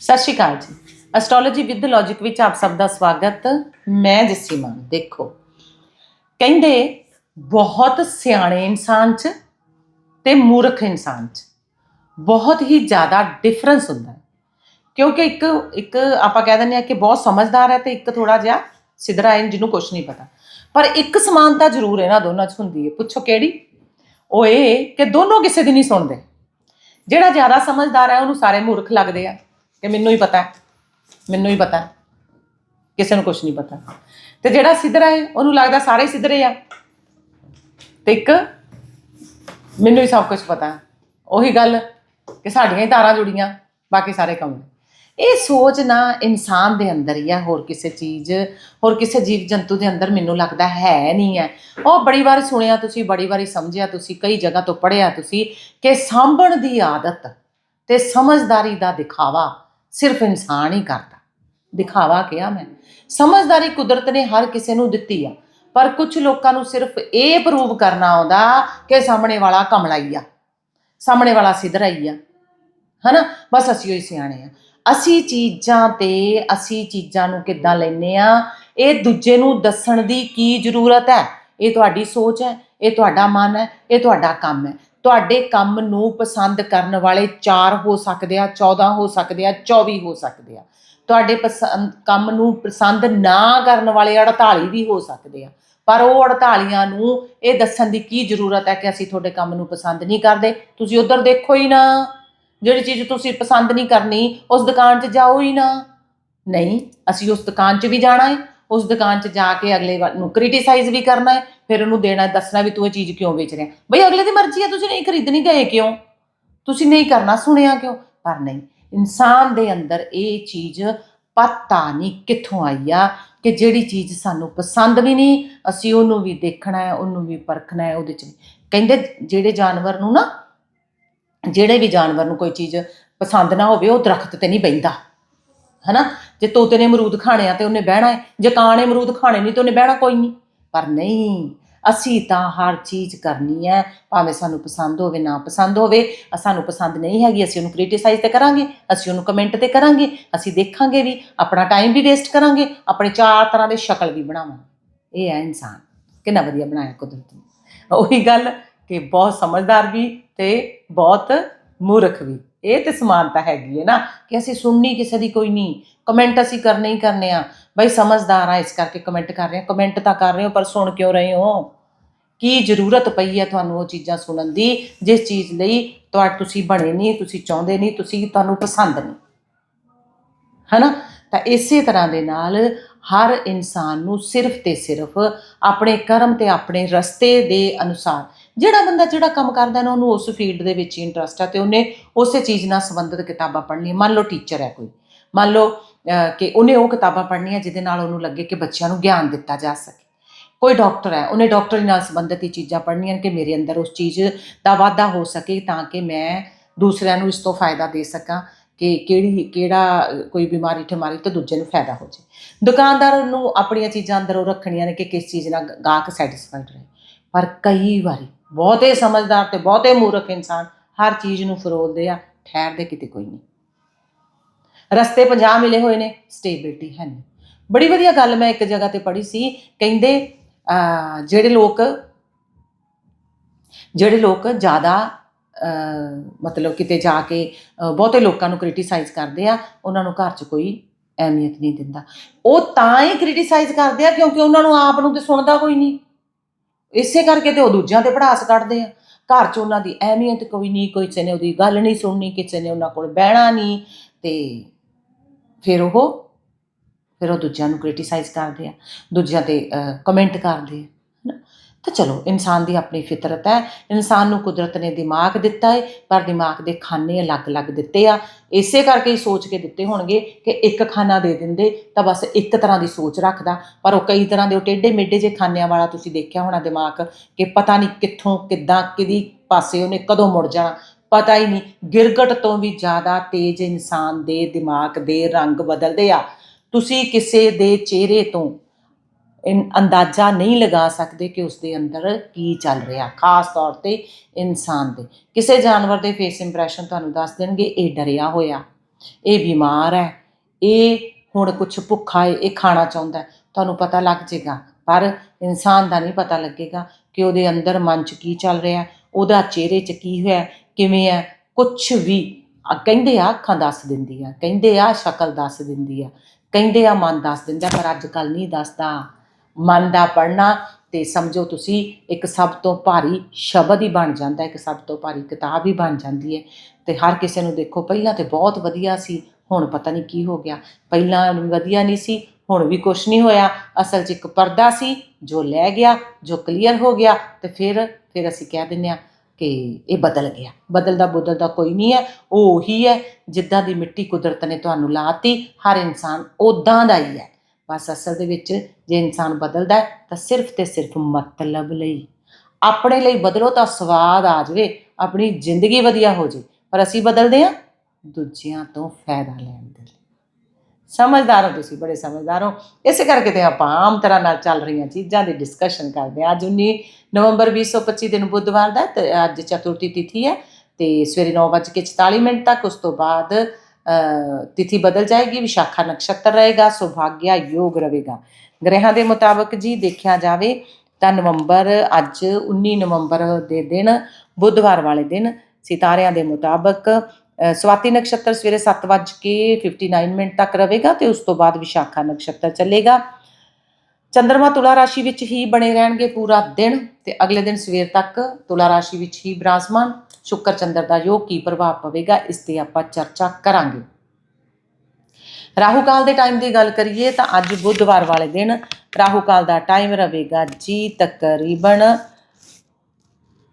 ਸਤਿ ਸ਼੍ਰੀ ਅਕਾਲ ਜੀ। Astrology with logic ਵਿੱਚ ਆਪ ਸਭ ਦਾ ਸਵਾਗਤ। ਮੈਂ ਜੱਸੀ ਮਾਨ ਦੇਖੋ। ਕਹਿੰਦੇ ਬਹੁਤ ਸਿਆਣੇ ਇਨਸਾਨ 'ਚ ਤੇ ਮੂਰਖ ਇਨਸਾਨ 'ਚ ਬਹੁਤ ਹੀ ਜ਼ਿਆਦਾ ਡਿਫਰੈਂਸ ਹੁੰਦਾ ਹੈ। ਕਿਉਂਕਿ ਇੱਕ ਇੱਕ ਆਪਾਂ ਕਹਿ ਦਿੰਦੇ ਆ ਕਿ ਬਹੁਤ ਸਮਝਦਾਰ ਹੈ ਤੇ ਇੱਕ ਥੋੜਾ ਜਿਹਾ ਸਿਧਰਾ ਹੈ, ਜਿਹਨੂੰ ਕੁਝ ਨਹੀਂ ਪਤਾ। ਪਰ ਇੱਕ ਸਮਾਨਤਾ ਜ਼ਰੂਰ ਇਹਨਾਂ ਦੋਨਾਂ 'ਚ ਹੁੰਦੀ ਹੈ। ਪੁੱਛੋ ਕਿਹੜੀ? ਉਹ ਇਹ ਕਿ ਦੋਨੋਂ ਕਿਸੇ ਦੀ ਨਹੀਂ ਸੁਣਦੇ। ਜਿਹੜਾ ਜ਼ਿਆਦਾ ਸਮਝਦਾਰ ਹੈ, ਉਹਨੂੰ ਸਾਰੇ ਮੂਰਖ ਲੱਗਦੇ ਆ। ਕਿ ਮੈਨੂੰ ਹੀ ਪਤਾ ਹੈ, ਮੈਨੂੰ ਹੀ ਪਤਾ ਹੈ। ਕਿਸੇ ਨੂੰ ਕੁਝ ਨਹੀਂ ਪਤਾ। ਤੇ ਜਿਹੜਾ ਸਿੱਧਰਾ ਹੈ, ਉਹਨੂੰ ਲੱਗਦਾ ਸਾਰੇ ਸਿੱਧਰੇ ਆ। ਤੇ ਇੱਕ, ਮੈਨੂੰ ਹੀ ਸਭ ਕੁਝ ਪਤਾ ਹੈ। ਉਹੀ ਗੱਲ ਕਿ ਸਾਡੀਆਂ ਹੀ ਤਾਰਾਂ ਜੁੜੀਆਂ, ਬਾਕੀ ਸਾਰੇ ਕੰਮ ਇਹ ਸੋਚ ਨਾ ਇਨਸਾਨ ਦੇ ਅੰਦਰ ਹੀ ਆ, ਹੋਰ ਕਿਸੇ ਚੀਜ਼, ਹੋਰ ਕਿਸੇ ਜੀਵ ਜੰਤੂ ਦੇ ਅੰਦਰ ਮੈਨੂੰ ਲੱਗਦਾ ਹੈ ਨਹੀਂ ਹੈ। ਉਹ ਬੜੀ ਵਾਰ ਸੁਣਿਆ ਤੁਸੀਂ, ਬੜੀ ਵਾਰੀ ਸਮਝਿਆ ਤੁਸੀਂ, ਕਈ ਜਗ੍ਹਾ ਤੋਂ ਪੜ੍ਹਿਆ ਤੁਸੀਂ ਕਿ ਸਾਂਭਣ ਦੀ ਆਦਤ ਤੇ ਸਮਝਦਾਰੀ ਦਾ ਦਿਖਾਵਾ ਸਿਰਫ ਇਨਸਾਨ ਹੀ ਕਰਦਾ। ਦਿਖਾਵਾ ਕਿਹਾ ਮੈਂ। ਸਮਝਦਾਰੀ ਕੁਦਰਤ ਨੇ ਹਰ ਕਿਸੇ ਨੂੰ ਦਿੱਤੀ ਆ। ਪਰ ਕੁਝ ਲੋਕਾਂ ਨੂੰ ਸਿਰਫ ਇਹ ਪ੍ਰੂਵ ਕਰਨਾ ਆਉਂਦਾ ਕਿ ਸਾਹਮਣੇ ਵਾਲਾ ਕਮਲਾਈ ਆ। ਸਾਹਮਣੇ ਵਾਲਾ ਸਿਧਰਾਈ ਆ। ਹਨਾ? ਬਸ ਅਸੀਂ ਹੀ ਸਿਆਣੇ ਆ। ਅਸੀਂ ਚੀਜ਼ਾਂ ਤੇ, ਅਸੀਂ ਚੀਜ਼ਾਂ ਨੂੰ ਕਿੱਦਾਂ ਲੈਨੇ ਆ? ਇਹ ਦੂਜੇ ਨੂੰ ਦੱਸਣ ਦੀ ਕੀ ਜ਼ਰੂਰਤ ਹੈ? ਇਹ ਤੁਹਾਡੀ ਸੋਚ ਹੈ, ਇਹ ਤੁਹਾਡਾ ਮਨ ਹੈ, ਇਹ ਤੁਹਾਡਾ ਕੰਮ ਹੈ। ਤੁਹਾਡੇ ਕੰਮ ਨੂੰ ਪਸੰਦ ਕਰਨ ਵਾਲੇ 4 ਹੋ ਸਕਦੇ ਆ 14 ਹੋ ਸਕਦੇ ਆ 24 ਹੋ ਸਕਦੇ ਆ। ਤੁਹਾਡੇ ਪਸੰਦ, ਕੰਮ ਨੂੰ ਪਸੰਦ ਨਾ ਕਰਨ ਵਾਲੇ 48 ਵੀ ਹੋ ਸਕਦੇ ਆ। ਪਰ ਉਹ 48 ਨੂੰ ਇਹ ਦੱਸਣ ਦੀ ਕੀ ਜ਼ਰੂਰਤ ਹੈ ਕਿ ਅਸੀਂ ਤੁਹਾਡੇ ਕੰਮ ਨੂੰ ਪਸੰਦ ਨਹੀਂ ਕਰਦੇ? ਤੁਸੀਂ ਉਧਰ ਦੇਖੋ ਹੀ ਨਾ। ਜਿਹੜੀ ਚੀਜ਼ ਤੁਸੀਂ ਪਸੰਦ ਨਹੀਂ ਕਰਨੀ, ਉਸ ਦੁਕਾਨ 'ਚ ਜਾਓ ਹੀ ਨਾ। ਨਹੀਂ, ਅਸੀਂ ਉਸ ਦੁਕਾਨ 'ਚ ਵੀ ਜਾਣਾ ਹੈ। ਉਸ ਦੁਕਾਨ 'ਚ ਜਾ ਕੇ ਅਗਲੇ ਵਾਰ ਨੂੰ ਕ੍ਰਿਟਿਸਾਈਜ਼ ਵੀ ਕਰਨਾ ਹੈ, ਫਿਰ ਉਹਨੂੰ ਦੇਣਾ ਦੱਸਣਾ ਵੀ ਤੂੰ ਇਹ ਚੀਜ਼ ਕਿਉਂ ਵੇਚ ਰਿਹਾ ਬਈ ਅਗਲੇ ਦੀ ਮਰਜ਼ੀ ਹੈ, ਤੁਸੀਂ ਨਹੀਂ ਖਰੀਦਣੀ ਗਏ ਕਿਉਂ? ਤੁਸੀਂ ਨਹੀਂ ਕਰਨਾ, ਸੁਣਿਆ ਕਿਉਂ? ਪਰ ਨਹੀਂ, ਇਨਸਾਨ ਦੇ ਅੰਦਰ ਇਹ ਚੀਜ਼ ਪਤਾ ਨਹੀਂ ਕਿੱਥੋਂ ਆਈ ਆ ਕਿ ਜਿਹੜੀ ਚੀਜ਼ ਸਾਨੂੰ ਪਸੰਦ ਵੀ ਨਹੀਂ, ਅਸੀਂ ਉਹਨੂੰ ਵੀ ਦੇਖਣਾ ਹੈ, ਉਹਨੂੰ ਵੀ ਪਰਖਣਾ ਹੈ, ਉਹਦੇ ਚ ਕਹਿੰਦੇ ਜਿਹੜੇ ਜਾਨਵਰ ਨੂੰ ਨਾ, ਜਿਹੜੇ ਵੀ ਜਾਨਵਰ ਨੂੰ ਕੋਈ ਚੀਜ਼ ਪਸੰਦ ਨਾ ਹੋਵੇ, ਉਹ ਦਰਖਤ ਤੇ ਨਹੀਂ ਬੈਂਦਾ ਹਨਾ? ਜੇ ਤੋਤੇ ਨੇ ਅਮਰੂਦ ਖਾਣੇ ਆ ਤੇ ਉਹਨੇ ਬਹਿਣਾ ਹੈ, ਜੇ ਕਾਂ ਨੇ ਅਮਰੂਦ ਖਾਣੇ ਨਹੀਂ ਤੇ ਉਹਨੇ ਬਹਿਣਾ ਕੋਈ ਨਹੀਂ। ਪਰ ਨਹੀਂ, ਅਸੀਂ ਤਾਂ ਹਰ ਚੀਜ਼ ਕਰਨੀ ਹੈ, ਭਾਵੇਂ ਸਾਨੂੰ ਪਸੰਦ ਹੋਵੇ, ਨਾ ਪਸੰਦ ਹੋਵੇ। ਸਾਨੂੰ ਪਸੰਦ ਨਹੀਂ ਹੈਗੀ, ਅਸੀਂ ਉਹਨੂੰ ਕ੍ਰਿਟਿਸਾਈਜ਼ ਤੇ ਕਰਾਂਗੇ, ਅਸੀਂ ਉਹਨੂੰ ਕਮੈਂਟ ਤੇ ਕਰਾਂਗੇ, ਅਸੀਂ ਦੇਖਾਂਗੇ ਵੀ, ਆਪਣਾ ਟਾਈਮ ਵੀ ਵੇਸਟ ਕਰਾਂਗੇ, ਆਪਣੇ ਚਾਰ ਤਰ੍ਹਾਂ ਦੇ ਸ਼ਕਲ ਵੀ ਬਣਾਵਾਂਗੇ। ਇਹ ਹੈ ਇਨਸਾਨ, ਕਿੰਨਾ ਵਧੀਆ ਬਣਾਇਆ ਕੁਦਰਤ ਨੇ। ਉਹੀ ਗੱਲ ਕਿ ਬਹੁਤ ਸਮਝਦਾਰ ਵੀ ਤੇ ਬਹੁਤ ਮੂਰਖ ਵੀ। ਇਹ ਤੇ ਸਮਾਨਤਾ ਹੈਗੀ ਹੈ ਨਾ ਕਿ ਅਸੀਂ ਸੁਣਨੀ ਕਿਸੇ ਦੀ ਕੋਈ ਨਹੀਂ ਕਮੈਂਟ ਅਸੀਂ ਕਰਨੇ ਹੀ ਕਰਨੇ ਆ। ਬਈ ਸਮਝਦਾਰ ਆ, ਇਸ ਕਰਕੇ ਕਮੈਂਟ ਕਰ ਰਹੇ ਆ। ਕਮੈਂਟ ਤਾਂ ਕਰ ਰਹੇ ਹੋ, ਪਰ ਸੁਣ ਕਿਉਂ ਰਹੇ ਹੋ? ਕੀ ਜ਼ਰੂਰਤ ਪਈ ਹੈ ਤੁਹਾਨੂੰ ਉਹ ਚੀਜ਼ਾਂ ਸੁਣਨ ਦੀ, ਜਿਸ ਚੀਜ਼ ਲਈ ਤੁਹਾ, ਤੁਸੀਂ ਬਣੇ ਨਹੀਂ, ਤੁਸੀਂ ਚਾਹੁੰਦੇ ਨਹੀਂ, ਤੁਸੀਂ ਤੁਹਾਨੂੰ ਪਸੰਦ ਨਹੀਂ। ਹਨਾ? ਤਾਂ ਇਸੇ ਤਰ੍ਹਾਂ ਦੇ ਨਾਲ ਹਰ ਇਨਸਾਨ ਨੂੰ ਸਿਰਫ ਤੇ ਸਿਰਫ ਆਪਣੇ ਕਰਮ ਤੇ ਆਪਣੇ ਰਸਤੇ ਦੇ ਅਨੁਸਾਰ ਜਿਹੜਾ ਬੰਦਾ ਜਿਹੜਾ ਕੰਮ ਕਰਦਾ ਨਾ, ਉਹਨੂੰ ਉਸ ਫੀਲਡ ਦੇ ਵਿੱਚ ਇੰਟਰਸਟ ਹੈ ਤੇ ਉਹਨੇ ਉਸੇ ਚੀਜ਼ ਨਾਲ ਸੰਬੰਧਿਤ ਕਿਤਾਬਾਂ ਪੜ੍ਹਨੀਆਂ। ਮੰਨ ਲਓ ਟੀਚਰ ਹੈ ਕੋਈ। ਮੰਨ ਲਓ ਕਿ ਉਹਨੇ ਉਹ ਕਿਤਾਬਾਂ ਪੜ੍ਹਨੀਆਂ ਜਿਹਦੇ ਨਾਲ ਉਹਨੂੰ ਲੱਗੇ ਕਿ ਬੱਚਿਆਂ ਨੂੰ ਗਿਆਨ ਦਿੱਤਾ ਜਾ ਸਕੇ। ਕੋਈ ਡਾਕਟਰ ਹੈ ਉਹਨੇ ਡਾਕਟਰੀ ਨਾਲ ਸੰਬੰਧਿਤ ਹੀ ਚੀਜ਼ਾਂ ਪੜ੍ਹਨੀਆਂ ਕਿ ਮੇਰੇ ਅੰਦਰ ਉਸ ਚੀਜ਼ ਦਾ ਵਾਧਾ ਹੋ ਸਕੇ ਤਾਂ ਕਿ ਮੈਂ ਦੂਸਰਿਆਂ ਨੂੰ ਇਸ ਤੋਂ ਫਾਇਦਾ ਦੇ ਸਕਾਂ ਕਿ ਕਿਹੜੀ, ਕਿਹੜਾ ਕੋਈ ਬਿਮਾਰੀ ਠਮਾਰੀ ਤਾਂ ਦੂਜੇ ਨੂੰ ਫਾਇਦਾ ਹੋ ਜੇ। ਦੁਕਾਨਦਾਰ ਨੂੰ ਆਪਣੀਆਂ ਚੀਜ਼ਾਂ ਅੰਦਰ ਉਹ ਰੱਖਣੀਆਂ ਨੇ ਕਿ ਕਿਸ ਚੀਜ਼ ਨਾਲ ਗਾਹਕ ਸੈਟੀਸਫਾਈਡ ਰਹੇ। ਪਰ ਕਈ ਵਾਰੀ ਬਹੁਤੇ ਸਮਝਦਾਰ ਤੇ ਬਹੁਤੇ ਮੂਰਖ ਇਨਸਾਨ ਹਰ ਚੀਜ਼ ਨੂੰ ਫਰੋਲਦੇ ਆ ਠਹਿਰਦੇ ਕਿਤੇ ਕੋਈ ਨਹੀਂ। ਰਸਤੇ 50 ਮਿਲੇ ਹੋਏ ਨੇ ਸਟੇਬਿਲਟੀ ਹੈ ਨਹੀਂ। ਬੜੀ ਵਧੀਆ ਗੱਲ ਮੈਂ ਇੱਕ ਜਗ੍ਹਾ ਤੇ ਪੜ੍ਹੀ ਸੀ ਕਹਿੰਦੇ ਅਹ, ਜਿਹੜੇ ਲੋਕ ਜਿਹੜੇ ਲੋਕ ਜ਼ਿਆਦਾ ਅਹ, ਮਤਲਬ ਕਿਤੇ ਜਾ ਕੇ ਬਹੁਤੇ ਲੋਕਾਂ ਨੂੰ ਕ੍ਰਿਟਿਸਾਈਜ਼ ਕਰਦੇ ਆ ਉਹਨਾਂ ਨੂੰ ਘਰ 'ਚ ਕੋਈ ਅਹਿਮੀਅਤ ਨਹੀਂ ਦਿੰਦਾ। ਉਹ ਤਾਂ ਹੀ ਕ੍ਰਿਟਿਸਾਈਜ਼ ਕਰਦੇ ਆ ਕਿਉਂਕਿ ਉਹਨਾਂ ਨੂੰ ਆਪ ਨੂੰ ਤੇ ਸੁਣਦਾ ਕੋਈ ਨਹੀਂ। ਇਸੇ ਕਰਕੇ ਤੇ ਉਹ ਦੂਜਿਆਂ ਤੇ ਪੜਾਸ ਕੱਢਦੇ ਆ। ਘਰ 'ਚ ਉਹਨਾਂ ਦੀ ਅਹਿਮੀਅਤ ਕੋਈ ਨਹੀਂ, ਕੋਈ ਕਿਸੇ ਨੇ ਉਹਦੀ ਗੱਲ ਨਹੀਂ ਸੁਣਨੀ, ਕਿਸੇ ਨੇ ਉਹਨਾਂ ਕੋਲ ਬਹਿਣਾ ਨਹੀਂ ਤੇ ਫਿਰ ਉਹ ਫਿਰ ਉਹ ਦੂਜਿਆਂ ਨੂੰ ਕ੍ਰਿਟਿਸਾਈਜ਼ ਕਰਦੇ ਆ, ਦੂਜਿਆਂ ਤੇ ਕਮੈਂਟ ਕਰਦੇ ਆ। ਤਾਂ ਚਲੋ, ਇਨਸਾਨ ਦੀ ਆਪਣੀ ਫਿਤਰਤ ਹੈ। ਇਨਸਾਨ ਨੂੰ ਕੁਦਰਤ ਨੇ ਦਿਮਾਗ ਦਿੱਤਾ ਹੈ ਪਰ ਦਿਮਾਗ ਦੇ ਖਾਨੇ ਅਲੱਗ-ਅਲੱਗ ਦਿੱਤੇ ਆ। ਇਸੇ ਕਰਕੇ ਹੀ ਸੋਚ ਕੇ ਦਿੱਤੇ ਹੋਣਗੇ ਕਿ ਇੱਕ ਖਾਨਾ ਦੇ ਦਿੰਦੇ, ਤਾਂ ਬਸ ਇੱਕ ਤਰ੍ਹਾਂ ਦੀ ਸੋਚ ਰੱਖਦਾ। ਪਰ ਉਹ ਕਈ ਤਰ੍ਹਾਂ ਦੇ, ਉਹ ਟੇਢੇ ਮੇਢੇ ਜੇ ਖਾਨਿਆਂ ਵਾਲਾ ਤੁਸੀਂ ਦੇਖਿਆ ਹੋਣਾ ਦਿਮਾਗ ਕਿ ਪਤਾ ਨਹੀਂ ਕਿੱਥੋਂ, ਕਿੱਦਾਂ, ਕਿਹਦੀ ਪਾਸੇ ਉਹਨੇ ਕਦੋਂ ਮੁੜ ਜਾਣਾ। ਪਤਾ ਹੀ ਨਹੀਂ, ਗਿਰਗਟ ਤੋਂ ਵੀ ਜ਼ਿਆਦਾ ਤੇਜ਼ ਇਨਸਾਨ ਦੇ ਦਿਮਾਗ ਦੇ ਰੰਗ ਬਦਲਦੇ ਆ। ਤੁਸੀਂ ਕਿਸੇ ਦੇ ਚਿਹਰੇ ਤੋਂ ਅੰਦਾਜ਼ਾ ਨਹੀਂ ਲਗਾ ਸਕਦੇ ਕਿ ਉਸ ਦੇ ਅੰਦਰ ਕੀ ਚੱਲ ਰਿਹਾ, ਖਾਸ ਤੌਰ ਤੇ ਇਨਸਾਨ ਦੇ। ਕਿਸੇ ਜਾਨਵਰ ਦੇ ਫੇਸ ਇੰਪ੍ਰੈਸ਼ਨ ਤੁਹਾਨੂੰ ਦੱਸ ਦੇਣਗੇ, ਇਹ ਡਰਿਆ ਹੋਇਆ, ਇਹ ਬਿਮਾਰ ਹੈ, ਇਹ ਹੁਣ ਕੁਝ ਭੁੱਖਾ ਹੈ ਇਹ ਖਾਣਾ ਚਾਹੁੰਦਾ ਤੁਹਾਨੂੰ ਪਤਾ ਲੱਗ ਜਾਏਗਾ ਪਰ ਇਨਸਾਨ ਦਾ ਨਹੀਂ ਪਤਾ ਲੱਗੇਗਾ ਕਿ ਉਹਦੇ ਅੰਦਰ ਮਨ 'ਚ ਕੀ ਚੱਲ ਰਿਹਾ ਉਹਦਾ ਚਿਹਰੇ 'ਚ ਕੀ ਹੋਇਆ ਕਿਵੇਂ ਹੈ ਕੁਝ ਵੀ। ਕਹਿੰਦੇ ਆ ਅੱਖਾਂ ਦੱਸ ਦਿੰਦੀ ਆ, ਕਹਿੰਦੇ ਆ ਸ਼ਕਲ ਦੱਸ ਦਿੰਦੀ ਆ, ਕਹਿੰਦੇ ਆ ਮਨ ਦੱਸ ਦਿੰਦਾ, ਪਰ ਅੱਜ ਕੱਲ ਨਹੀਂ ਦੱਸਦਾ। ਮਨ ਦਾ ਪੜਨਾ ਤੇ ਸਮਝੋ ਤੁਸੀਂ ਇੱਕ ਸਭ ਤੋਂ ਭਾਰੀ ਸ਼ਬਦ ਹੀ ਬਣ ਜਾਂਦਾ, ਇੱਕ ਸਭ ਤੋਂ ਭਾਰੀ ਕਿਤਾਬ ਹੀ ਬਣ ਜਾਂਦੀ ਹੈ। ਤੇ ਹਰ ਕਿਸੇ ਨੂੰ ਦੇਖੋ, ਪਹਿਲਾਂ ਤੇ ਬਹੁਤ ਵਧੀਆ ਸੀ, ਹੁਣ ਪਤਾ ਨਹੀਂ ਕੀ ਹੋ ਗਿਆ। ਪਹਿਲਾਂ ਵਧੀਆ ਨਹੀਂ ਸੀ, ਹੁਣ ਵੀ ਕੁਝ ਨਹੀਂ ਹੋਇਆ। ਅਸਲ 'ਚ ਇੱਕ ਪਰਦਾ ਸੀ, ਜੋ ਲੈ ਗਿਆ, ਜੋ ਕਲੀਅਰ ਹੋ ਗਿਆ ਤੇ ਫਿਰ ਫਿਰ ਅਸੀਂ ਕਹਿ ਦਿੰਦੇ ਆ ਕਿ ਇਹ ਬਦਲ ਗਿਆ। ਬਦਲਦਾ ਬਦਲਦਾ ਕੋਈ ਨਹੀਂ ਹੈ, ਉਹ ਉਹੀ ਹੈ, ਜਿੱਦਾਂ ਦੀ ਮਿੱਟੀ ਕੁਦਰਤ ਨੇ ਤੁਹਾਨੂੰ ਲਾਤੀ, ਹਰ ਇਨਸਾਨ ਉਦਾਂ ਦਾ ਹੀ ਹੈ। ਬਸ ਅਸਲ ਦੇ ਵਿੱਚ ਜੇ ਇਨਸਾਨ ਬਦਲਦਾ ਤਾਂ ਸਿਰਫ ਤੇ ਸਿਰਫ ਮਤਲਬ ਲਈ। ਆਪਣੇ ਲਈ ਬਦਲੋ ਤਾਂ ਸਵਾਦ ਆ ਜਾਵੇ, ਆਪਣੀ ਜ਼ਿੰਦਗੀ ਵਧੀਆ ਹੋ ਜੇ। ਪਰ ਅਸੀਂ ਬਦਲਦੇ ਆ ਦੂਜਿਆਂ ਤੋਂ ਫਾਇਦਾ ਲੈਣ ਦੇ ਲਈ। ਸਮਝਦਾਰ ਹੋ ਤੁਸੀਂ, ਬੜੇ ਸਮਝਦਾਰ ਹੋ। ਇਸੇ ਕਰਕੇ ਤੇ ਆਪਾਂ ਆਮ ਤਰ੍ਹਾਂ ਨਾਲ ਚੱਲ ਰਹੀਆਂ ਚੀਜ਼ਾਂ ਦੀ ਡਿਸਕਸ਼ਨ ਕਰਦੇ ਹਾਂ। ਅੱਜ 19 ਨਵੰਬਰ 2025 ਦਿਨ ਬੁੱਧਵਾਰ ਦਾ ਤੇ ਅੱਜ ਚਤੁਰਥੀ ਤਿਥੀ ਹੈ ਤੇ ਸਵੇਰੇ 9:44 ਮਿੰਟ ਤੱਕ, ਉਸ ਤੋਂ ਬਾਅਦ ਅ, ਤਿਥੀ ਬਦਲ ਜਾਏਗੀ ਵਿਸ਼ਾਖਾ ਨਕਸ਼ਤਰ ਰਹੇਗਾ ਸੁਭਾਗਿਆ ਯੋਗ ਰਹੇਗਾ। ਗ੍ਰਹਿਾਂ ਦੇ ਮੁਤਾਬਕ ਜੀ ਦੇਖਿਆ ਜਾਵੇ ਤਾਂ ਨਵੰਬਰ ਅੱਜ 19 ਨਵੰਬਰ ਦੇ ਦਿਨ ਬੁੱਧਵਾਰ ਵਾਲੇ ਦਿਨ ਸਿਤਾਰਿਆਂ ਦੇ ਮੁਤਾਬਕ ਅ, ਸਵਾਤੀ ਨਕਸ਼ਤਰ ਸਵੇਰੇ 7:59 ਮਿੰਟ ਤੱਕ ਰਹੇਗਾ ਤੇ ਉਸ ਤੋਂ ਬਾਅਦ ਵਿਸ਼ਾਖਾ ਨਕਸ਼ਤਰ ਚੱਲੇਗਾ। ਚੰ드ਰਮਾ ਤੁਲਾ ਰਾਸ਼ੀ ਵਿੱਚ ਹੀ ਬਣੇ ਰਹਿਣਗੇ ਪੂਰਾ ਦਿਨ ਤੇ ਅਗਲੇ ਦਿਨ ਸਵੇਰ ਤੱਕ ਤੁਲਾ ਰਾਸ਼ੀ ਵਿੱਚ ਹੀ ਬਿਰਾਜਮਾਨ। ਸ਼ੁੱਕਰ ਚੰਦਰ ਦਾ ਯੋਗ ਕੀ ਪ੍ਰਭਾਵ ਪਵੇਗਾ ਇਸ ਤੇ ਆਪਾਂ ਚਰਚਾ ਕਰਾਂਗੇ। ਰਾਹੂ ਕਾਲ ਦੇ ਟਾਈਮ ਦੀ ਗੱਲ ਕਰੀਏ ਤਾਂ ਅੱਜ ਬੁੱਧਵਾਰ ਵਾਲੇ ਦਿਨ ਰਾਹੂ ਕਾਲ ਦਾ ਟਾਈਮ ਰਹੇਗਾ ਜੀ ਤਕਰੀਬਨ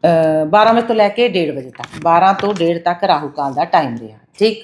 ਅ, 12 ਵਜੇ ਤੋਂ ਲੈ ਕੇ 1:30 ਵਜੇ ਤੱਕ 12 ਤੋਂ 1:30 ਤੱਕ ਰਾਹੂ ਕਾਲ ਦਾ ਟਾਈਮ ਰਿਹਾ ਠੀਕ?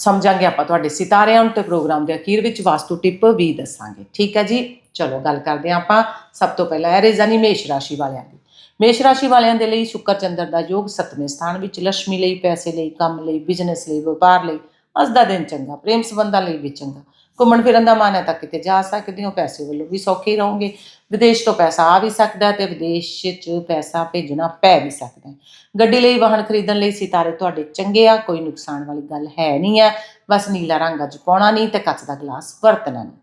ਸਮਝਾਂਗੇ ਆਪਾਂ ਤੁਹਾਡੇ ਸਿਤਾਰਿਆਂ ਨੂੰ ਤੇ ਪ੍ਰੋਗਰਾਮ ਦੇ ਅਖੀਰ ਵਿੱਚ ਵਾਸਤੂ ਟਿਪ ਵੀ ਦੱਸਾਂਗੇ ਠੀਕ ਹੈ ਜੀ? ਚਲੋ ਗੱਲ ਕਰਦੇ ਹਾਂ ਆਪਾਂ। ਸਭ ਤੋਂ ਪਹਿਲਾਂ ਐਰੇਜ਼ ਯਾਨੀ ਮੇਸ਼ ਰਾਸ਼ੀ ਵਾਲਿਆਂ ਦੀ। ਮੇਸ਼ ਰਾਸ਼ੀ ਵਾਲਿਆਂ ਦੇ ਲਈ ਸ਼ੁੱਕਰ ਚੰਦਰ ਦਾ ਯੋਗ ਸੱਤਵੇਂ ਸਥਾਨ ਵਿੱਚ ਲక్ష్ਮੀ ਲਈ, ਪੈਸੇ ਲਈ, ਕੰਮ ਲਈ ਬਿਜ਼ਨਸ ਲਈ, ਵਪਾਰ ਲਈ, ਅੱਜ ਦਾ ਦਿਨ ਚੰਗਾ, ਪ੍ਰੇਮ ਸੰਬੰਧਾਂ ਲਈ ਵੀ ਚੰਗਾ। ਘੁੰਮਣ ਫਿਰਨ ਦਾ ਮਨ ਹੈ ਤਾਂ ਕਿਤੇ ਜਾ ਸਕਦੇ ਹੋ, ਪੈਸੇ ਵੱਲੋਂ ਵੀ ਸੌਖੇ ਰਹੋਗੇ। ਵਿਦੇਸ਼ ਤੋਂ ਪੈਸਾ ਆ ਵੀ ਸਕਦਾ ਹੈ ਤੇ ਵਿਦੇਸ਼ 'ਚ ਪੈਸਾ ਭੇਜਣਾ ਪੈ ਵੀ ਸਕਦਾ ਗੱਡੀ ਲਈ, ਵਾਹਨ ਖਰੀਦਣ ਲਈ ਸਿਤਾਰੇ ਤੁਹਾਡੇ ਚੰਗੇ ਆ, ਕੋਈ ਨੁਕਸਾਨ ਵਾਲੀ ਗੱਲ ਹੈ ਨਹੀਂ ਹੈ। ਬਸ ਨੀਲਾ ਰੰਗ ਅੱਜ ਪਾਉਣਾ ਨਹੀਂ ਤੇ ਕੱਚ ਦਾ ਗਲਾਸ ਵਰਤਣਾ ਨਹੀਂ।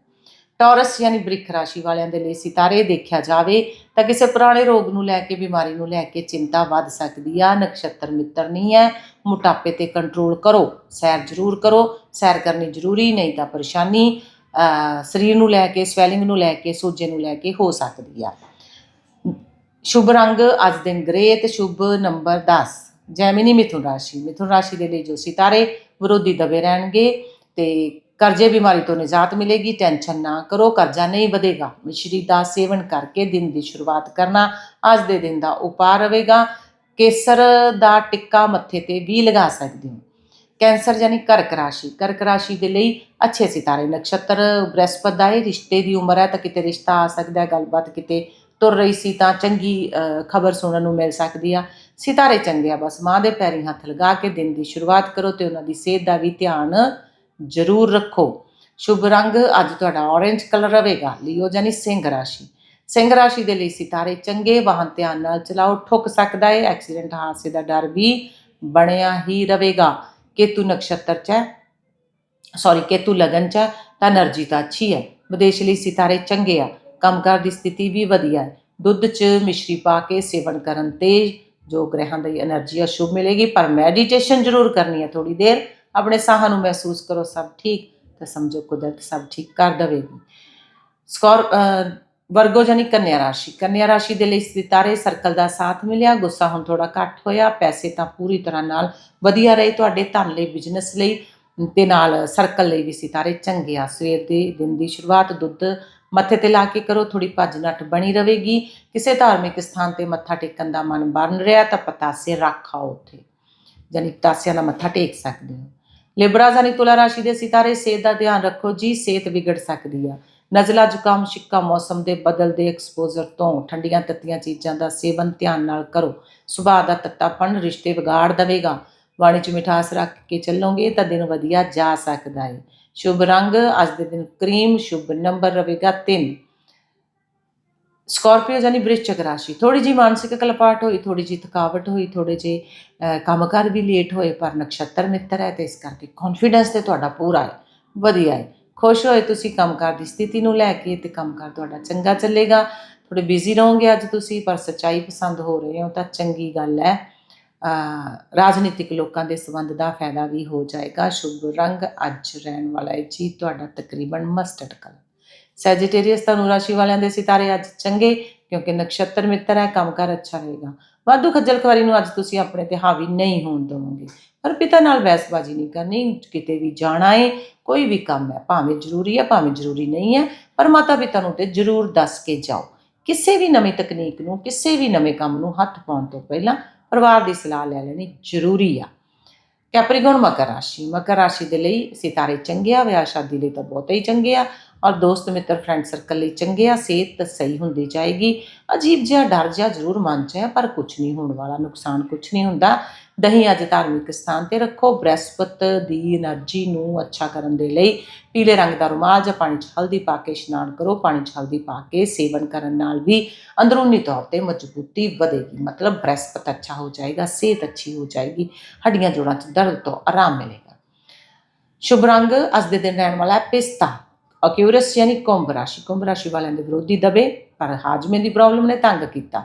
ਟੌਰਸ ਯਾਨੀ ਬ੍ਰਿਖ ਰਾਸ਼ੀ ਵਾਲਿਆਂ ਦੇ ਲਈ ਸਿਤਾਰੇ ਦੇਖਿਆ ਜਾਵੇ ਤਾਂ ਕਿਸੇ ਪੁਰਾਣੇ ਰੋਗ ਨੂੰ ਲੈ ਕੇ, ਬਿਮਾਰੀ ਨੂੰ ਲੈ ਕੇ ਚਿੰਤਾ ਵੱਧ ਸਕਦੀ ਆ। ਨਕਸ਼ਤਰ ਮਿੱਤਰ ਨਹੀਂ ਹੈ। ਮੋਟਾਪੇ ਤੇ ਕੰਟਰੋਲ ਕਰੋ। ਸੈਰ ਜ਼ਰੂਰ ਕਰੋ। ਸੈਰ ਕਰਨੀ ਜ਼ਰੂਰੀ, ਨਹੀਂ ਤਾਂ ਪਰੇਸ਼ਾਨੀ। ਸਰੀਰ ਨੂੰ ਲੈ ਕੇ, ਸਵੈਲਿੰਗ ਨੂੰ ਲੈ ਕੇ, ਸੋਜੇ ਨੂੰ ਲੈ ਕੇ ਹੋ ਸਕਦੀ ਆ। ਸ਼ੁਭ ਰੰਗ ਅੱਜ ਦਿਨ ਗ੍ਰੇ ਤੇ ਸ਼ੁਭ ਨੰਬਰ 10 ਜੈਮਿਨੀ ਮਿਥੁਨ ਰਾਸ਼ੀ। ਮਿਥੁਨ ਰਾਸ਼ੀ ਦੇ ਲਈ ਜੋ ਸਿਤਾਰੇ ਵਿਰੋਧੀ ਦਬੇ ਰਹਿਣਗੇ ਤੇ ਕਰਜ਼ੇ ਬਿਮਾਰੀ ਤੋਂ ਨਿਜਾਤ ਮਿਲੇਗੀ, ਟੈਨਸ਼ਨ ਨਾ ਕਰੋ, ਕਰਜ਼ਾ ਨਹੀਂ ਵਧੇਗਾ। ਮਿਸ਼ਰੀ ਦਾ ਸੇਵਨ ਕਰਕੇ ਦਿਨ ਦੀ ਸ਼ੁਰੂਆਤ ਕਰਨਾ ਅੱਜ ਦੇ ਦਿਨ ਦਾ ਉਪਾਅ ਰਹੇਗਾ। ਕੇਸਰ ਦਾ ਟਿੱਕਾ ਮੱਥੇ ਤੇ ਵੀ ਲਗਾ ਸਕਦੇ ਹੋ। ਕੈਂਸਰ ਯਾਨੀ ਕਰਕ ਰਾਸ਼ੀ ਕਰਕ ਰਾਸ਼ੀ ਦੇ ਲਈ ਅੱਛੇ ਸਿਤਾਰੇ, ਨਕਸ਼ਤਰ, ਬ੍ਰਹਸਪਤ ਦਾ ਇਹ ਰਿਸ਼ਤੇ ਦੀ ਉਮਰ ਹੈ ਤਾਂ ਕਿਤੇ ਰਿਸ਼ਤਾ ਆ ਸਕਦਾ ਹੈ, ਗੱਲਬਾਤ ਕਿਤੇ ਤੁਰ ਰਹੀ ਸੀ ਤਾਂ ਚੰਗੀ ਖਬਰ ਸੁਣਨ ਨੂੰ ਮਿਲ ਸਕਦੀ ਆ। ਸਿਤਾਰੇ ਚੰਗੇ ਆ, ਬਸ ਮਾਂ ਦੇ ਪੈਰੀ ਹੱਥ ਲਗਾ ਕੇ ਦਿਨ ਦੀ ਸ਼ੁਰੂਆਤ ਕਰੋ ਤੇ ਉਹਨਾਂ ਦੀ ਸਿਹਤ ਦਾ ਵੀ ਧਿਆਨ ਜ਼ਰੂਰ ਰੱਖੋ ਸ਼ੁਭ ਰੰਗ ਅੱਜ ਤੁਹਾਡਾ ਔਰੇਂਜ ਕਲਰ ਰਹੇਗਾ ਲਿਓ ਜਾਨੀ ਸਿੰਘ ਰਾਸ਼ੀ ਸਿੰਘ ਰਾਸ਼ੀ ਦੇ ਲਈ ਸਿਤਾਰੇ ਚੰਗੇ ਵਾਹਨ ਧਿਆਨ ਨਾਲ ਚਲਾਓ ਠੁੱਕ ਸਕਦਾ ਹੈ ਐਕਸੀਡੈਂਟ ਹਾਦਸੇ ਦਾ ਡਰ ਵੀ ਬਣਿਆ ਹੀ ਰਹੇਗਾ केतु नक्षत्र च सॉरी केतु लगन च ਤਾਂ એનર્ਜੀ ਤਾਂ ਅੱਛੀ ਹੈ ਵਿਦੇਸ਼ ਲਈ ਸਿਤਾਰੇ ਚੰਗੇ ਆ ਕੰਮਕਾਰ ਦੀ ਸਥਿਤੀ ਵੀ ਵਧੀਆ ਹੈ ਦੁੱਧ 'ਚ ਮਿਸ਼ਰੀ ਪਾ ਕੇ ਸੇਵਨ ਕਰਨ ਤੇ ਜੋ ਗ੍ਰਹਿਾਂ ਦੀ એનર્ਜੀ ਆ ਸ਼ੁਭ ਮਿਲੇਗੀ ਪਰ ਮੈਡੀਟੇਸ਼ਨ ਜ਼ਰੂਰ ਕਰਨੀ ਹੈ ਥੋੜੀ ਦੇਰ ਆਪਣੇ ਸਾਹਾਂ ਨੂੰ ਮਹਿਸੂਸ ਕਰੋ, ਸਭ ਠੀਕ? ਤਾਂ ਸਮਝੋ ਕੁਦਰਤ ਸਭ ਠੀਕ ਕਰ ਦੇਵੇਗੀ। ਸਕੋਰ ਵਰਗੋ ਜਾਨੀ ਕੰਨਿਆ ਰਾਸ਼ੀ। ਕੰਨਿਆ ਰਾਸ਼ੀ ਦੇ ਲਈ ਸਿਤਾਰੇ ਸਰਕਲ ਦਾ ਸਾਥ ਮਿਲਿਆ, ਗੁੱਸਾ ਹੁਣ ਥੋੜਾ ਘੱਟ ਹੋਇਆ, ਪੈਸੇ ਤਾਂ ਪੂਰੀ ਤਰ੍ਹਾਂ ਨਾਲ ਵਧੀਆ ਰਹੇ ਤੁਹਾਡੇ ਧਨ ਲਈ, ਬਿਜ਼ਨਸ ਲਈ, ਤੇ ਨਾਲ ਸਰਕਲ ਲਈ ਵੀ ਸਿਤਾਰੇ ਚੰਗੇ ਆ। ਸਵੇਰ ਦੇ ਦਿਨ ਦੀ ਸ਼ੁਰੂਆਤ ਦੁੱਧ ਮੱਥੇ ਤੇ ਲਾ ਕੇ ਕਰੋ ਥੋੜੀ ਭੱਜ ਨੱਠ ਬਣੀ ਰਹੇਗੀ। ਕਿਸੇ ਧਾਰਮਿਕ ਸਥਾਨ ਤੇ ਮੱਥਾ ਟੇਕਣ ਦਾ ਮਨ ਬਣ ਰਿਹਾ, ਤਾਂ ਪਤਾਸੇ ਰੱਖਾਓ ਉੱਥੇ। ਜਾਨੀ ਪਤਾਸਿਆਂ ਦਾ ਮੱਥਾ ਟੇਕ ਸਕਦੇ ਹੋ। ਲਿਬਰਾ ਜਾਨੀ ਤੁਲਾ ਰਾਸ਼ੀ ਦੇ ਸਿਤਾਰੇ ਸਿਹਤ ਦਾ ਧਿਆਨ ਰੱਖੋ, ਜੀ ਸਿਹਤ ਵਿਗੜ ਸਕਦੀ ਆ। ਨਜ਼ਲਾ ਜ਼ੁਕਾਮ, ਛਿੱਕਾ ਮੌਸਮ ਦੇ ਬਦਲਦੇ ਐਕਸਪੋਜ਼ਰ ਤੋਂ ਠੰਡੀਆਂ ਤੱਤੀਆਂ ਚੀਜ਼ਾਂ ਦਾ ਸੇਵਨ ਧਿਆਨ ਨਾਲ ਕਰੋ। ਸੁਭਾਅ ਦਾ ਤੱਤਾਪਣ ਰਿਸ਼ਤੇ ਵਿਗਾੜ ਦੇਵੇਗਾ। ਬਾਣੀ ਚ ਮਿਠਾਸ ਰੱਖ ਕੇ ਚੱਲੋਗੇ ਤਾਂ ਦਿਨ ਵਧੀਆ ਜਾ ਸਕਦਾ ਹੈ ਸ਼ੁਭ ਰੰਗ, ਅੱਜ ਦੇ ਦਿਨ ਕਰੀਮ, ਸ਼ੁਭ ਨੰਬਰ ਰਹੇਗਾ 3 ਸਕਾਰਪੀਓ ਜਾਨੀ ਬ੍ਰਿਸ਼ਚਕ ਰਾਸ਼ੀ ਥੋੜੀ ਜੀ ਮਾਨਸਿਕ ਕਲਪਾਟ ਹੋਈ ਥੋੜੀ ਜੀ ਥਕਾਵਟ ਹੋਈ ਥੋੜੇ ਜੀ ਕੰਮਕਾਰ ਵੀ ਲੇਟ ਹੋਏ, ਪਰ ਨਕਸ਼ਤਰ ਮਿੱਤਰ ਹੈ ਤੇ ਇਸ ਕਰਕੇ ਕੌਨਫੀਡੈਂਸ ਤੇ ਤੁਹਾਡਾ ਪੂਰਾ ਹੈ। ਵਧੀਆ ਹੈ। ਖੁਸ਼ ਹੋਏ ਤੁਸੀਂ ਕੰਮਕਾਰ ਦੀ ਸਥਿਤੀ ਨੂੰ ਲੈ ਕੇ ਤੇ ਕੰਮਕਾਰ ਤੁਹਾਡਾ ਚੰਗਾ ਚੱਲੇਗਾ। ਥੋੜੇ ਬਿਜ਼ੀ ਰਹੋਗੇ ਅੱਜ ਤੁਸੀਂ, ਪਰ ਸੱਚਾਈ ਪਸੰਦ ਹੋ ਰਹੇ ਹੋ ਤਾਂ ਚੰਗੀ ਗੱਲ ਹੈ। ਰਾਜਨੀਤਿਕ ਲੋਕਾਂ ਦੇ ਸੰਬੰਧ ਦਾ ਫਾਇਦਾ ਵੀ ਹੋ ਜਾਏਗਾ। ਸ਼ੁਭ ਰੰਗ ਅੱਜ ਰਹਿਣ ਵਾਲਾ ਹੈ। ਜੀ, ਤੁਹਾਡਾ ਤਕਰੀਬਨ ਮਸਟਰਡ ਕਲਰ ਸੈਜੀਟੇਰੀਅਸ ਧਨੁ ਰਾਸ਼ੀ ਵਾਲਿਆਂ ਦੇ ਸਿਤਾਰੇ ਅੱਜ ਚੰਗੇ, ਕਿਉਂਕਿ ਨਕਸ਼ਤਰ ਮਿੱਤਰ ਹੈ, ਕੰਮਕਾਰ ਅੱਛਾ ਰਹੇਗਾ। ਵਾਧੂ ਖੱਜਲ ਖਵਾਰੀ ਨੂੰ ਅੱਜ ਤੁਸੀਂ ਆਪਣੇ ਤੇ ਹਾਵੀ ਨਹੀਂ ਹੋਣ ਦੇਵੋਗੇ। ਪਰ ਪਿਤਾ ਨਾਲ ਬਹਿਸਬਾਜ਼ੀ ਨਹੀਂ ਕਰਨੀ, ਕਿਤੇ ਵੀ ਜਾਣਾ ਹੈ ਕੋਈ ਵੀ ਕੰਮ ਹੈ, ਭਾਵੇਂ ਜ਼ਰੂਰੀ ਹੈ, ਭਾਵੇਂ ਜ਼ਰੂਰੀ ਨਹੀਂ ਹੈ, ਪਰ ਮਾਤਾ ਪਿਤਾ ਨੂੰ ਤੇ ਜ਼ਰੂਰ ਦੱਸ ਕੇ ਜਾਓ। ਕਿਸੇ ਵੀ ਨਵੀਂ ਤਕਨੀਕ ਨੂੰ, ਕਿਸੇ ਵੀ ਨਵੇਂ ਕੰਮ ਨੂੰ ਹੱਥ ਪਾਉਣ ਤੋਂ ਪਹਿਲਾਂ ਪਰਿਵਾਰ ਦੀ ਸਲਾਹ ਲੈ ਲੈਣੀ ਜ਼ਰੂਰੀ ਆ। ਕੈਪਰੀਕਨ ਮਕਰ ਰਾਸ਼ੀ ਮਕਰ ਰਾਸ਼ੀ ਦੇ ਲਈ ਸਿਤਾਰੇ ਚੰਗੇ ਆ ਵਿਆਹ ਸ਼ਾਦੀ ਲਈ ਤਾਂ ਬਹੁਤ ਹੀ ਚੰਗੇ ਆ ਔਰ ਦੋਸਤ ਮਿੱਤਰ ਫਰੈਂਡ ਸਰਕਲ ਲਈ ਚੰਗੇ ਆ ਸਿਹਤ ਸਹੀ ਹੁੰਦੀ ਜਾਏਗੀ। ਅਜੀਬ ਜਿਹਾ ਡਰ ਜਿਹਾ ਜ਼ਰੂਰ ਮਨ 'ਚ ਹੈ, ਪਰ ਕੁਝ ਨਹੀਂ ਹੋਣ ਵਾਲਾ, ਨੁਕਸਾਨ ਕੁਝ ਨਹੀਂ ਹੁੰਦਾ। ਦਹੀਂ ਅੱਜ ਧਾਰਮਿਕ ਸਥਾਨ ਤੇ ਰੱਖੋ, ਬ੍ਰਹਿਸਪਤ ਦੀ એનર્ਜੀ ਨੂੰ ਅੱਛਾ ਕਰਨ ਦੇ ਲਈ ਪੀਲੇ ਰੰਗ ਦਾ ਰੁਮਾਲ ਜਾਂ ਪਾਣੀ 'ਚ ਹਲਦੀ ਪਾ ਕੇ ਇਸ਼ਨਾਨ ਕਰੋ। ਪਾਣੀ 'ਚ ਹਲਦੀ ਪਾ ਕੇ ਸੇਵਨ ਕਰਨ ਨਾਲ ਵੀ ਅੰਦਰੂਨੀ ਤੌਰ ਤੇ ਮਜ਼ਬੂਤੀ ਵਧੇਗੀ। ਮਤਲਬ ਬ੍ਰਹਿਸਪਤ ਅੱਛਾ ਹੋ ਜਾਏਗਾ ਸਿਹਤ ਅੱਛੀ ਹੋ ਜਾਏਗੀ, ਹੱਡੀਆਂ ਜੋੜਾਂ 'ਚ ਦਰਦ ਤੋਂ ਆਰਾਮ ਮਿਲੇਗਾ। ਸ਼ੁਭ ਰੰਗ, ਅੱਜ ਦੇ ਦਿਨ ਰਹਿਣ ਵਾਲਾ ਹੈ ਪਿਸਤਾ। ਅਕਿਊਰਸ ਯਾਨੀ ਕੁੰਭ ਰਾਸ਼ੀ ਕੁੰਭ ਰਾਸ਼ੀ ਵਾਲਿਆਂ ਦੇ ਵਿਰੋਧੀ ਦਬੇ ਪਰ ਹਾਜਮੇ ਦੀ ਪ੍ਰੋਬਲਮ ਨੇ ਤੰਗ ਕੀਤਾ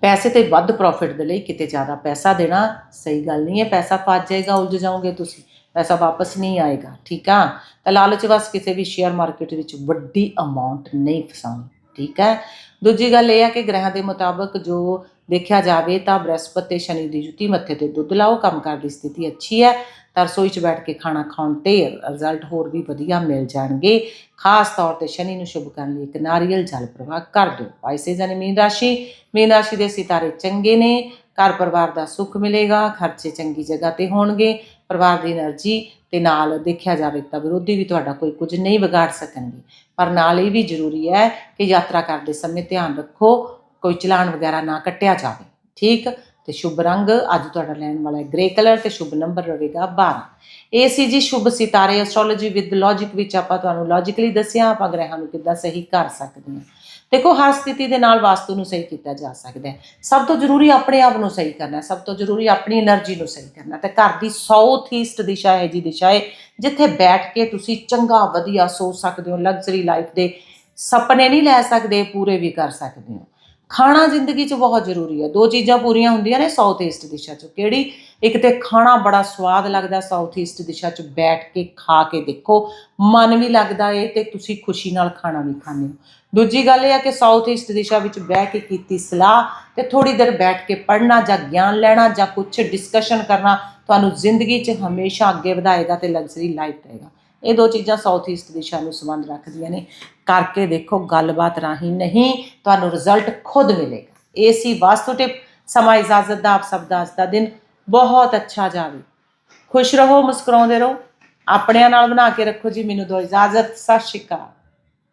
ਪੈਸੇ ਤੇ ਵੱਧ ਪ੍ਰੋਫਿਟ ਦੇ ਲਈ ਕਿਤੇ ਜ਼ਿਆਦਾ ਪੈਸਾ ਦੇਣਾ ਸਹੀ ਗੱਲ ਨਹੀਂ ਹੈ ਪੈਸਾ ਫਸ ਜਾਏਗਾ ਉਲਝ ਜਾਓਗੇ ਤੁਸੀਂ ਪੈਸਾ ਵਾਪਸ ਨਹੀਂ ਆਏਗਾ ਠੀਕ ਆ ਤਾਂ ਲਾਲਚ ਵਸ ਕਿਸੇ ਵੀ ਸ਼ੇਅਰ ਮਾਰਕੀਟ ਵਿੱਚ ਵੱਡੀ ਅਮਾਉਂਟ ਨਹੀਂ ਫਸਾਉਣੀ ਠੀਕ ਹੈ ਦੂਜੀ ਗੱਲ ਇਹ ਹੈ ਕਿ ਗ੍ਰਹਿਾਂ ਦੇ ਮੁਤਾਬਕ ਜੋ ਦੇਖਿਆ ਜਾਵੇ ਤਾਂ ਬ੍ਰਹਸਪਤੀ ਤੇ ਸ਼ਨੀ ਦੀ ਜੁਤੀ ਮੱਥੇ ਤੇ ਦੁੱਧ ਲਾਓ ਕੰਮਕਾਰ ਦੀ ਸਥਿਤੀ ਅੱਛੀ ਹੈ ਤਾਂ ਰਸੋਈ 'ਚ ਬੈਠ ਕੇ ਖਾਣਾ ਖਾਣ ਤੇ ਰਿਜ਼ਲਟ ਹੋਰ ਵੀ ਵਧੀਆ ਮਿਲ ਜਾਣਗੇ। ਖਾਸ ਤੌਰ ਤੇ ਸ਼ਨੀ ਨੂੰ ਸ਼ੁਭ ਕਰਨ ਲਈ ਇੱਕ ਨਾਰੀਅਲ ਜਲ ਪ੍ਰਵਾਹ ਕਰ ਦਿਓ। ਵਾਈਸੇਜ ਨੇ ਮੀਨ ਰਾਸ਼ੀ। ਮੀਨ ਰਾਸ਼ੀ ਦੇ ਸਿਤਾਰੇ ਚੰਗੇ ਨੇ। ਘਰ ਪਰਿਵਾਰ ਦਾ ਸੁੱਖ ਮਿਲੇਗਾ। ਖਰਚੇ ਚੰਗੀ ਜਗ੍ਹਾ ਤੇ ਹੋਣਗੇ। ਪਰਿਵਾਰ ਦੀ એનર્ਜੀ ਤੇ ਨਾਲ ਦੇਖਿਆ ਜਾਵੇ ਤਾਂ ਵਿਰੋਧੀ ਵੀ ਤੁਹਾਡਾ ਕੋਈ ਕੁਝ ਨਹੀਂ ਵਿਗਾੜ ਸਕਣਗੇ। ਪਰ ਨਾਲ ਇਹ ਵੀ ਜ਼ਰੂਰੀ ਹੈ ਕਿ ਯਾਤਰਾ ਕਰਦੇ ਸਮੇਂ ਧਿਆਨ ਰੱਖੋ। ਕੋਈ ਚਲਾਨ ਵਗੈਰਾ ਨਾ ਕੱਟਿਆ ਜਾਵੇ। ਠੀਕ? ਤੇ ਸ਼ੁਭ ਰੰਗ ਅੱਜ ਤੁਹਾਡਾ ਲੈਣ ਵਾਲਾ ਹੈ ਗ੍ਰੇ ਕਲਰ ਤੇ ਸ਼ੁਭ ਨੰਬਰ ਰਹੇਗਾ 12 ਇਹ ਸੀ ਜੀ ਸ਼ੁਭ ਸਿਤਾਰੇ ਐਸਟ੍ਰੋਲੋਜੀ ਵਿਦ ਲੌਜੀਕ ਵਿੱਚ ਆਪਾਂ ਤੁਹਾਨੂੰ ਲੌਜੀਕਲੀ ਦੱਸਿਆ, ਆਪਾਂ ਗ੍ਰਹਿਆਂ ਨੂੰ ਕਿੱਦਾਂ ਸਹੀ ਕਰ ਸਕਦੇ ਹਾਂ। ਦੇਖੋ, ਹਰ ਸਥਿਤੀ ਦੇ ਨਾਲ ਵਾਸਤੂ ਨੂੰ ਸਹੀ ਕੀਤਾ ਜਾ ਸਕਦਾ ਹੈ। ਸਭ ਤੋਂ ਜ਼ਰੂਰੀ ਆਪਣੇ ਆਪ ਨੂੰ ਸਹੀ ਕਰਨਾ ਸਭ ਤੋਂ ਜ਼ਰੂਰੀ ਆਪਣੀ એનર્ਜੀ ਨੂੰ ਸਹੀ ਕਰਨਾ ਤੇ ਘਰ ਦੀ ਸਾਊਥ ਈਸਟ ਦਿਸ਼ਾ ਹੈ ਜੀ ਦਿਸ਼ਾ ਹੈ, ਜਿੱਥੇ ਬੈਠ ਕੇ ਤੁਸੀਂ ਚੰਗਾ, ਵਧੀਆ ਸੋਚ ਸਕਦੇ ਹੋ ਲਗਜ਼ਰੀ ਲਾਈਫ ਦੇ ਸਪਨੇ ਨਹੀਂ ਲੈ ਸਕਦੇ, ਪੂਰੇ ਵੀ ਕਰ ਸਕਦੇ ਹੋ। ਖਾਣਾ ਜ਼ਿੰਦਗੀ 'ਚ ਬਹੁਤ ਜ਼ਰੂਰੀ ਹੈ। ਦੋ ਚੀਜ਼ਾਂ ਪੂਰੀਆਂ ਹੁੰਦੀਆਂ ਨੇ ਸਾਊਥ ਈਸਟ ਦਿਸ਼ਾ 'ਚ। ਕਿਹੜੀ? ਇੱਕ ਤੇ ਖਾਣਾ ਬੜਾ ਸਵਾਦ ਲੱਗਦਾ ਸਾਊਥ ਈਸਟ ਦਿਸ਼ਾ 'ਚ ਬੈਠ ਕੇ ਖਾ ਕੇ ਦੇਖੋ। ਮਨ ਵੀ ਲੱਗਦਾ ਏ ਤੇ ਤੁਸੀਂ ਖੁਸ਼ੀ ਨਾਲ ਖਾਣਾ ਵੀ ਖਾਂਦੇ ਹੋ। ਦੂਜੀ ਗੱਲ ਇਹ ਹੈ ਕਿ ਸਾਊਥ ਈਸਟ ਦਿਸ਼ਾ ਵਿੱਚ ਬਹਿ ਕੇ ਕੀਤੀ ਸਲਾਹ ਤੇ ਥੋੜੀ ਦੇਰ ਬੈਠ ਕੇ ਪੜ੍ਹਨਾ ਜਾਂ ਗਿਆਨ ਲੈਣਾ ਜਾਂ ਕੁਝ ਡਿਸਕਸ਼ਨ ਕਰਨਾ ਤੁਹਾਨੂੰ ਜ਼ਿੰਦਗੀ 'ਚ ਹਮੇਸ਼ਾ ਅੱਗੇ ਵਧਾਏਗਾ ਤੇ ਲਗਜ਼ਰੀ ਲਾਈਫ ਦੇਗਾ। ਇਹ ਦੋ ਚੀਜ਼ਾਂ ਸਾਊਥ ਈਸਟ ਦਿਸ਼ਾ ਨੂੰ ਸੰਬੰਧ ਰੱਖਦੀਆਂ ਨੇ। ਕਰਕੇ ਦੇਖੋ, ਗੱਲਬਾਤ ਰਾਹੀਂ ਨਹੀਂ, ਤੁਹਾਨੂੰ ਰਿਜ਼ਲਟ ਖੁਦ ਮਿਲੇਗਾ। ਇਹ ਸੀ ਵਾਸਤੂ ਟਿਪ ਸਮਾਂ ਇਜਾਜ਼ਤ ਦਾ, ਆਪ ਸਭ ਦਾ ਅੱਜ ਦਾ ਦਿਨ ਬਹੁਤ ਅੱਛਾ ਜਾਵੇ। ਖੁਸ਼ ਰਹੋ, ਮੁਸਕਰਾਉਂਦੇ ਰਹੋ। ਆਪਣਿਆਂ ਨਾਲ ਬਣਾ ਕੇ ਰੱਖੋ ਜੀ, ਮੈਨੂੰ ਦੋ ਇਜਾਜ਼ਤ, ਸਤਿ ਸ਼੍ਰੀ ਅਕਾਲ।